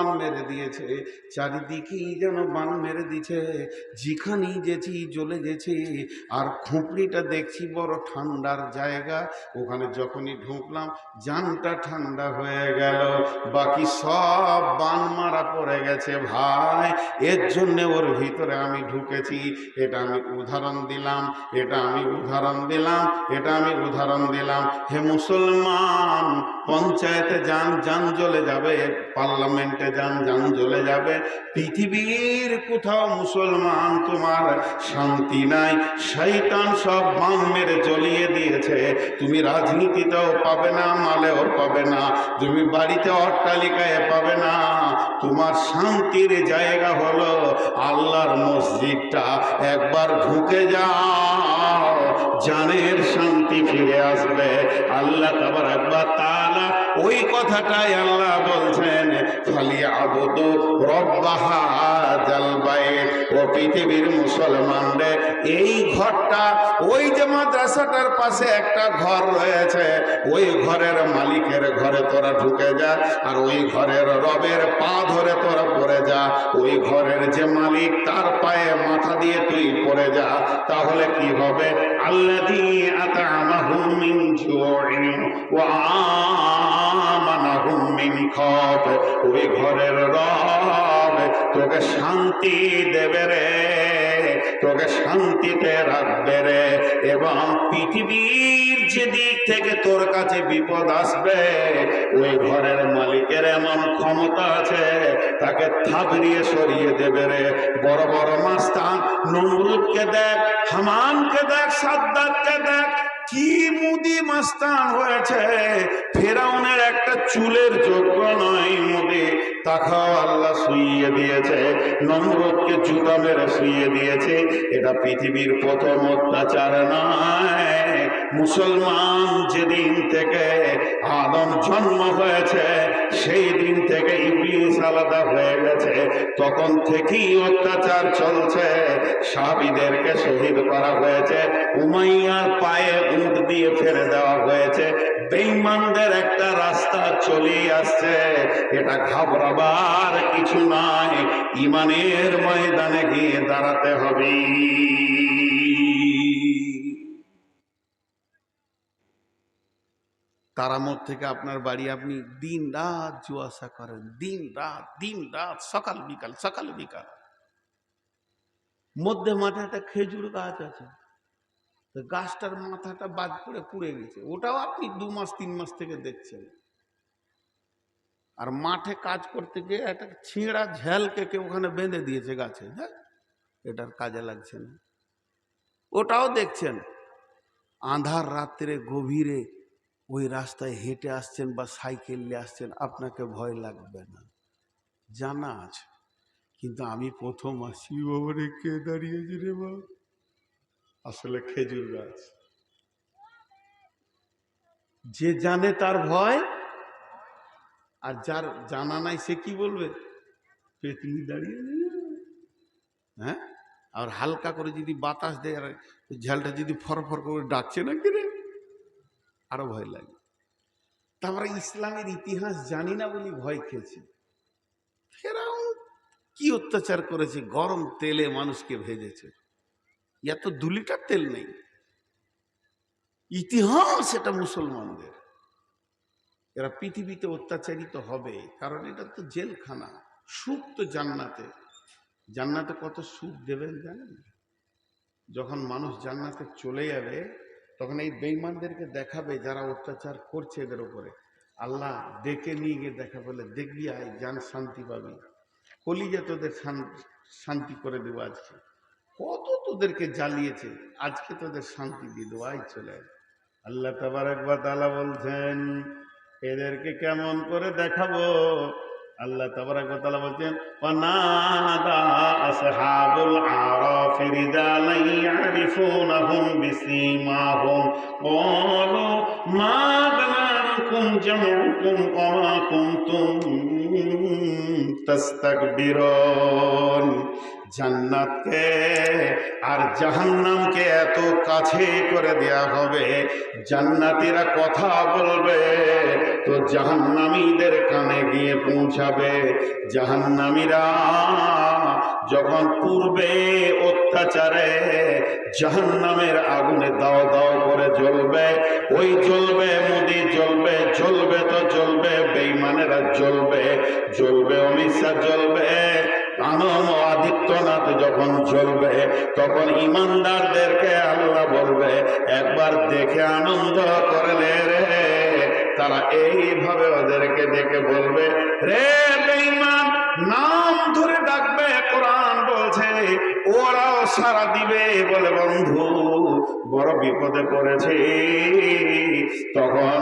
বান মেরে দিয়েছে চারিদিকেই যেন বান মেরে দিছে যেখানেই যেছি জ্বলে গেছি আর খুপড়িটা দেখছি বড় ঠান্ডার জায়গা, ওখানে যখনই ঢুকলাম, জানটা ঠান্ডা হয়ে গেল, বাকি সব বান মারা পড়ে গেছে ভাই, এর জন্যে ওর ভিতরে আমি ঢুকেছি, এটা আমি উদাহরণ দিলাম, এটা আমি উদাহরণ দিলাম, এটা আমি উদাহরণ দিলাম, হে মুসলমান, পঞ্চায়েতে যান যান জ্বলে যাবে, পার্লামেন্টে যান যান, জ্বলে যাবে। পৃথিবীর কোথাও মুসলমান তোমার শান্তি নাই। শৈতান সব বান মেরে জ্বলিয়ে দিয়েছে। তুমি রাজনীতিতেও পাবে না, মালেও পাবে না। তুমি বাড়িতে অট্টালিকায় পাবে না। তোমার শান্তির জায়গা হলো আল্লাহর মসজিদটা। একবার ঢুকে যাও, জানের শান্তি ফিরে আসবে। আল্লাহ তাবার একবার তালা ওই কথাটাই আল্লাহ বলছেন খালি আবুদু রব্বাহা জালবায়ে ও পৃথিবীর মুসলমানদের এই ঘরটা, ওই যে মাদ্রাসাটার পাশে একটা ঘর রয়েছে, ওই ঘরের মালিকের ঘরে তোরা ঢুকে যা, আর ওই ঘরের রবের পা ধরে তোরা পড়ে যা, ওই ঘরের যে মালিক তার পায়ে মাথা দিয়ে তুই পড়ে যা, তাহলে কি হবে? আল্লাযী আত'আমাহুম মিন জু'ইন ওয়া আমানাহুম মিন ওই ঘরের রব তোকে শান্তি দেবে রে, তোকে শান্তিতে রাখবে রে। এবং পৃথিবীর যে দিক থেকে তোর কাছে বিপদ আসবে, ওই ঘরের মালিকের এমন ক্ষমতা আছে, তাকে থাবড়িয়ে সরিয়ে দেবে রে। বড় বড় মাস্তান নমরুদকে দেখ হামানকে দেখ, সাদ্দাতকে দেখ, কি মুদি মাস্তান হয়েছে। ফেরাউনের একটা চুলের যোগ্য নয় মুদি। তাকাও আল্লাহ শুইয়ে দিয়েছে, নমরুদকে জুতা মেরে শুইয়ে দিয়েছে। এটা পৃথিবীর প্রথম অত্যাচার নয়। মুসলমান যেদিন থেকে আদম জন্ম হয়েছে, সেই দিন থেকে ইবলিস আলাদা হয়ে গেছে। তখন থেকেই অত্যাচার চলছে। সাবিদেরকে শহীদ করা হয়েছে, উমাইয়ার পায়ে উঁট দিয়ে ফেলে দেওয়া হয়েছে। বেঈমানদের একটা রাস্তা চলে আসছে। এটা ঘাবড়াবার কিছু নাই। ইমানের ময়দানে গিয়ে দাঁড়াতে হবে। তারা তারামত থেকে আপনার বাড়ি আপনি দিন রাত জুয়াশা করেন। দিন রাত দিন রাত, সকাল বিকাল সকাল বিকাল। মধ্যে মাঠে একটা খেজুর গাছ আছে। তো গাছটার মাথাটা বাদ করে পুড়ে গেছে। ওটাও আপনি দু মাস, তিন মাস থেকে দেখছেন। আর মাঠে কাজ করতে গিয়ে একটা ছিঁড়া ঝ্যালকে কেউ ওখানে বেঁধে দিয়েছে গাছে হ্যাঁ? এটার কাজে লাগছে না। ওটাও দেখছেন। আধার রাত্রে গভীরে ওই রাস্তায় হেঁটে আসছেন বা সাইকেল নিয়ে আসছেন, আপনাকে ভয় লাগবে না। জানা আছে। কিন্তু আমি প্রথম আসি বাবারে, কে দাঁড়িয়েছি রে বা আসলে খেজুর গাছ। যে জানে তার ভয়, আর যার জানা নাই সে কি বলবে? পেতনি দাঁড়িয়ে হ্যাঁ? আর হালকা করে যদি বাতাস দেয়, আর ঝালটা যদি ফরফর করে ডাকছে না কিরে আরও ভয় লাগে। তা আমরা ইসলামের ইতিহাস জানি না বলি ভয় খেয়েছি। ফেরাউন কি অত্যাচার করেছে? গরম তেলে মানুষকে ভেজেছে। এত দু লিটার তেল নেই ইতিহাস এটা মুসলমানদের এরা পৃথিবীতে অত্যাচারিত হবে কারণ এটা তো জেলখানা সুখ তো জান্নাতে জান্নাতে কত সুখ দেবেন জানেন যখন মানুষ জান্নাতে চলে যাবে তখন এই বেইমানদেরকে দেখাবে যারা অত্যাচার করছে এদের উপরে। আল্লাহ ডেকে নিয়ে গিয়ে দেখা বলে, দেখবি আয় জান শান্তি পাবি। কলিজা তোদের শান- শান্তি করে দেবো আজকে। কত তোদেরকে জ্বালিয়েছে? আজকে তোদের শান্তি দিয়ে চলে আল্লাহ তাবার একবার তালা বলছেন, এদেরকে কেমন করে দেখাবো? আল্লাহ তাবারক তাআলা বলছেন, ওয়ানাদা আসহাবুল আরাফ রিজালান ইয়ারিফুনাহুম বিসীমাহুম। ক্বালু মা বালাকুম জামউকুম ওয়া মা কুনতুম তাস্তাকবিরুন। জান্নাতকে আর জাহান্নামকে এত কাছে করে দেয়া হবে। জান্নাতীরা কথা বলবে। তো জাহান্নামীদের কানে গিয়ে পৌঁছাবে। জাহান্নামীরা যখন পূর্বে অত্যাচারে জাহান্নামের আগুনে দাও দাও করে জ্বলবে, ওই জ্বলবে, মুদি জ্বলবে জ্বলবে তো জ্বলবে বেইমানেরা জ্বলবে জ্বলবে অমিত জ্বলবে আনম আদিত্যনাথ যখন জ্বলবে, তখন ইমানদারদেরকে আল্লাহ বলবে, একবার দেখে আনন্দ করলে রে। তারা এইভাবে ওদেরকে দেখে বলবে, রে বেঈমান, নাম ধরে ডাকবে, কোরআন বলছে, ওরাও সারা দিবে। বলে, বন্ধু, বড় বিপদে পড়েছে। তখন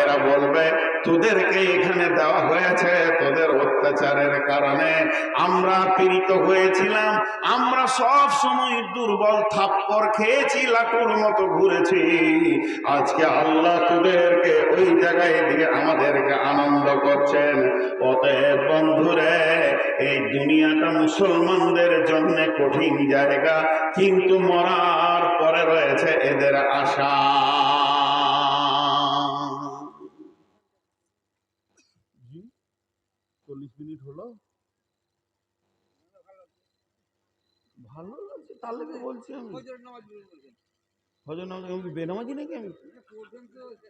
এরা বলবে তোদেরকে এখানে দেওয়া হয়েছে তোদের অত্যাচারের কারণে। আমরা পীড়িত হয়েছিলাম, আমরা সব সময় দুর্বল থাপ্পর খেয়েছি, লাটুর মতো ঘুরেছি। আজকে আল্লাহ তোদেরকে ওই জায়গায় দিয়ে আমাদেরকে আনন্দ করছেন। অতএব বন্ধুরে, এই দুনিয়াটা মুসলমানদের জন্য কঠিন জায়গা, কিন্তু মরার পরে রয়েছে এদের আশা চল্লিশ মিনিট হলো লাগছে তার লেগে বলছি আমি। হজর নামাজ আমি বেনামাজি নাকি আমি?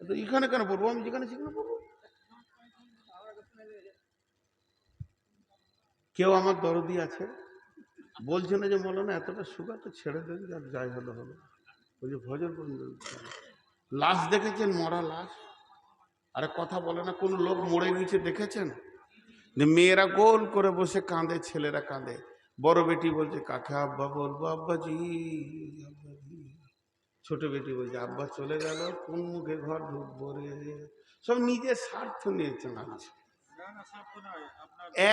তো। এখানে কেন পড়ব? আমি যেখানে সেখানে পড়ব। কেউ আমার দরদি আছে। বলছে না যে মৌলানা এতটা সুগার তো ছেড়ে দেন আর যাই হলো হলো। ওই যে ভজন লাশ দেখেছেন মরা লাশ? আরে কথা বলে না কোনো লোক মরে গেছে দেখেছেন? যে মেয়েরা গোল করে বসে কাঁদে ছেলেরা কাঁদে। বড় বেটি বলছে কাকে আব্বা বলব আব্বাজি আব্বাজি। ছোট বেটি বলছে আব্বা চলে গেল কোন মুখে ঘর ঢুকবো রে? সব নিজের স্বার্থ নিয়ে চালাচ্ছে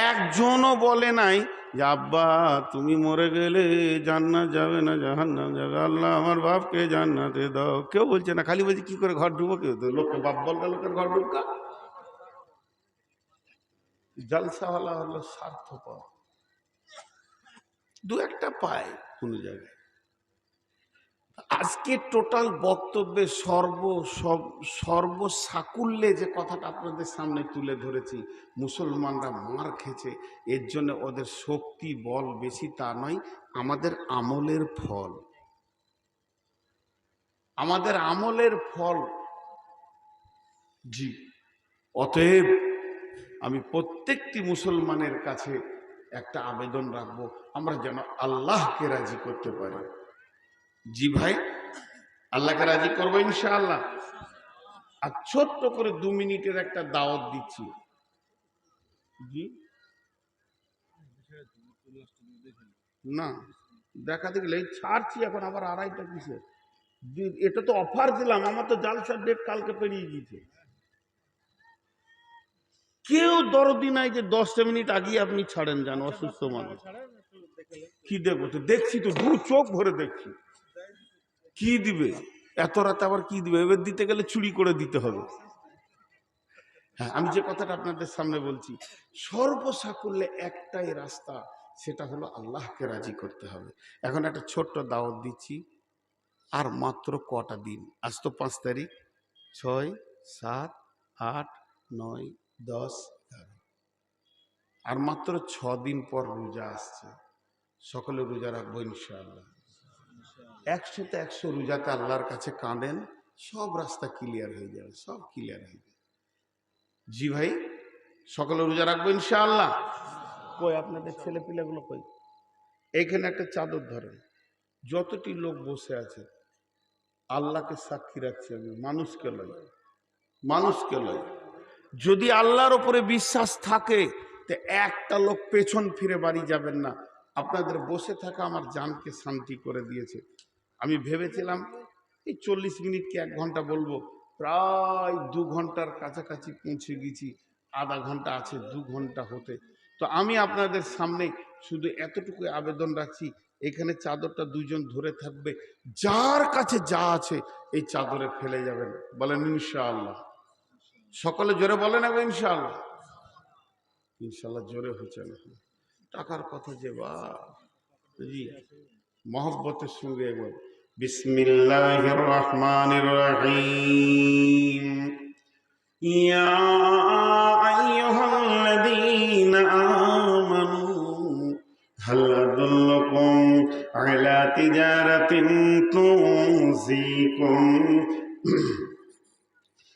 একজনও বলে নাই যে আব্বা তুমি মরে গেলে জান্নাত যাবে না জাহান্নাম যাবে। আল্লাহ আমার বাপকে জান্নাতে দাও। কেউ বলছে না খালি বলছে কি করে ঘর ঢুকবো? কেউ তো লোককে বাপ বলবে লোকের ঘর ঢুকা জলসাওয়ালা হলো স্বার্থপর। দু একটা পায় কোনো জায়গায়। আজকে টোটাল বক্তব্যে সর্ব সর্বসাকুল্যে যে কথাটা আপনাদের সামনে তুলে ধরেছি, মুসলমানরা মার খেছে এর জন্য ওদের শক্তি, বল বেশি তা নয়, আমাদের আমলের ফল। আমাদের আমলের ফল জি। অতএব আমি প্রত্যেকটি মুসলমানের কাছে একটা আবেদন রাখব। আমরা যেন আল্লাহকে রাজি করতে পারি। জি ভাই, আল্লাহকে রাজি করব ইনশাআল্লাহ। আর ছোট্ট করে দু মিনিটের একটা দাওয়াত দিচ্ছি। জি। না, দেখা দেখলে এই ছাড়ছি এখন আবার আড়াইটা কিসের? এটা তো অফার দিলাম, আমার তো জালসার ডেট কালকে পেরিয়ে গিয়েছে। কেউ দরদি নাই যে দশটা মিনিট আগে আপনি ছাড়েন যান অসুস্থ মানুষ। কি দেখব তো দেখছি তো দু চোখ ভরে দেখছি। কি দিবে? এত রাতে আবার কি দিবে? এবার দিতে গেলে চুরি করে দিতে হবে। হ্যাঁ আমি যে কথাটা আপনাদের সামনে বলছি সর্বসাকুল্যে একটাই রাস্তা সেটা হলো আল্লাহকে রাজি করতে হবে। এখন একটা ছোট্ট দাওয়াত দিচ্ছি আর মাত্র কটা দিন? আজ তো পাঁচ তারিখ ছয় সাত আট নয় দশ এগারো। আর মাত্র ছ দিন পর রোজা আসছে। সকলে রোজা রাখব ইনশাআল্লাহ। একশোতে একশো রোজাতে আল্লাহর কাছে কাঁদেন সব রাস্তা ক্লিয়ার হয়ে যাবে সব ক্লিয়ার হয়ে যাবে। জি ভাই সকলে রোজা রাখব ইনশাআল্লাহ? কই আপনাদের ছেলে পিলেগুলো কই? এইখানে একটা চাদর ধরেন যতটি লোক বসে আছে আল্লাহকে সাক্ষী রাখছি আমি মানুষকে লয় মানুষকে লয়। যদি আল্লাহর ওপরে বিশ্বাস থাকে, তো একটা লোক পেছন ফিরে বাড়ি যাবেন না। আপনাদের বসে থাকা আমার জানকে শান্তি করে দিয়েছে। আমি ভেবেছিলাম, এই চল্লিশ মিনিট কি এক ঘণ্টা বলব। প্রায় দু ঘণ্টার কাছাকাছি পৌঁছে গেছি। আধা ঘণ্টা আছে, দু ঘণ্টা হতে। তো আমি আপনাদের সামনে শুধু এতটুকু আবেদন রাখছি, এখানে চাদরটা দুজন ধরে থাকবে। যার কাছে যা আছে, এই চাদরে ফেলে যাবেন। বলেন ইনশাআল্লাহ। সকলে জোরে বলেন এবং ইনশাআল্লাহ ইনশাল্লাহ জোরে হচ্ছে না টাকার কথা যে বা জি মহব্বতের সঙ্গে একবার বিসমিল্লাহির রহমানির রহিম ইয়া আইয়ুহাল্লাযীনা আমানু هل أدلكم على تجارة تنزيكم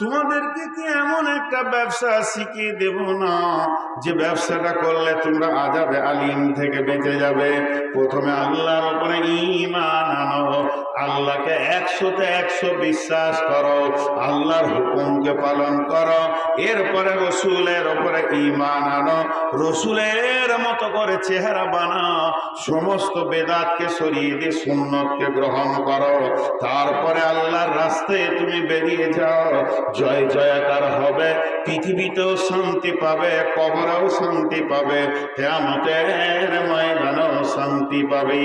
তোমাদেরকে কি এমন একটা ব্যবসা শিখিয়ে দেব না। যে ব্যবসাটা করলে তোমরা আজাবে আলিম থেকে বেঁচে যাবে। প্রথমে আল্লাহর উপরে ইমান আনো, আল্লাহকে একশোতে একশো বিশ্বাস করো, আল্লাহর হুকুমকে পালন করো, এরপরে রসুলের উপরে ইমান আনো, রসুলের মতো করে চেহারা বানাও, সমস্ত বেদাতকে সরিয়ে দিয়ে সুন্নতকে গ্রহণ করো। তারপরে আল্লাহর রাস্তায় তুমি বেরিয়ে যাও, জয় জয়াকার হবে পৃথিবীতেও শান্তি পাবে কবরেও শান্তি পাবে কেমতের ময়দানেও শান্তি পাবে